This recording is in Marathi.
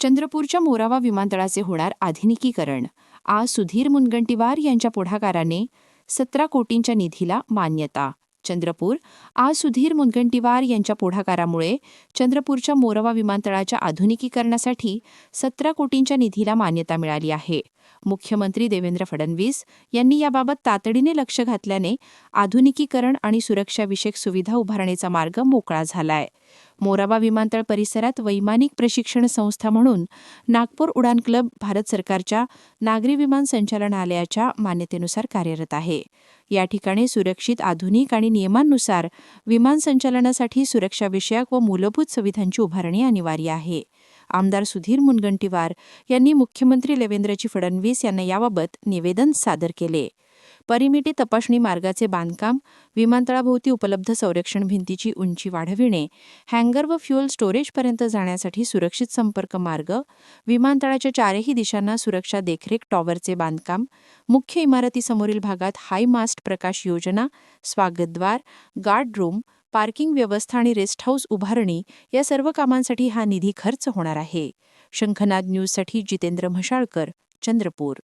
चंद्रपूरच्या मोरावा विमानतळाचे होणार आधुनिकीकरण. आज सुधीर मुनगंटीवार यांच्या पुढाकाराने सतरा कोटींच्या निधीला मान्यता. चंद्रपूर आज सुधीर मुनगंटीवार यांच्या पुढाकारामुळे चंद्रपूरच्या मोरवा विमानतळाच्या आधुनिकीकरणासाठी सतरा कोटींच्या निधीला मान्यता मिळाली आहे. मुख्यमंत्री देवेंद्र फडणवीस यांनी याबाबत तातडीने लक्ष घातल्याने आधुनिकीकरण आणि सुरक्षाविषयक सुविधा उभारण्याचा मार्ग मोकळा झालाय. मोराबा विमानतळ परिसरात वैमानिक प्रशिक्षण संस्था म्हणून नागपूर उडान क्लब भारत सरकारच्या नागरी विमान संचालनालयाच्या मान्यतेनुसार कार्यरत आहे. या ठिकाणी सुरक्षित आधुनिक आणि नियमांनुसार विमान संचालनासाठी सुरक्षाविषयक व मूलभूत सुविधांची उभारणी अनिवार्य आहे. आमदार सुधीर मुनगंटीवार यांनी मुख्यमंत्री देवेंद्रजी फडणवीस यांना याबाबत निवेदन सादर केले. परिमिती तपासणी मार्गाचे बांधकाम विमानतळाभोवती उपलब्ध संरक्षण भिंतीची उंची वाढविणे हँगर व फ्युअल स्टोरेजपर्यंत जाण्यासाठी सुरक्षित संपर्क मार्ग विमानतळाच्या चारही दिशांना सुरक्षा देखरेख टॉवरचे बांधकाम मुख्य इमारतीसमोरील भागात हाय मास्ट प्रकाश योजना स्वागतद्वार गार्ड रूम पार्किंग व्यवस्था आणि रेस्ट हाऊस उभारणी या सर्व कामांसाठी हा निधी खर्च होणार आहे. शंखनाद न्यूजसाठी जितेंद्र म्हशाळकर चंद्रपूर.